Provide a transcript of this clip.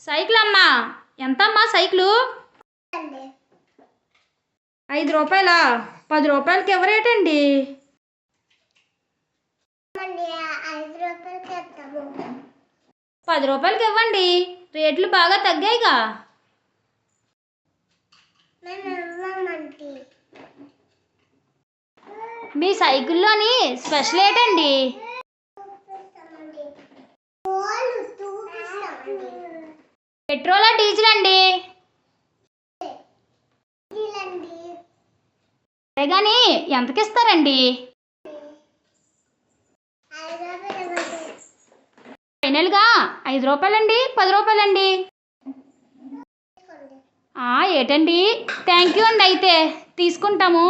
Cycle అమ్మా. ఎంతమ్మా cycle? ఐదు రూపాయలా? పది రూపాయలకి ఎవరేటండి? పది రూపాయలకి ఇవ్వండి. రేట్లు బాగా తగ్గాయిగా. మీ సైకిల్లోని స్పెషల్ ఏంటండి? పెట్రోలా డీజిల్ అండి? సరే కానీ ఇవ్వండి. ఫైనల్గా ఐదు రూపాయలండి పది రూపాయలండి? ఏటండి? థ్యాంక్ యూ అండి అయితే. తీసుకుంటాము.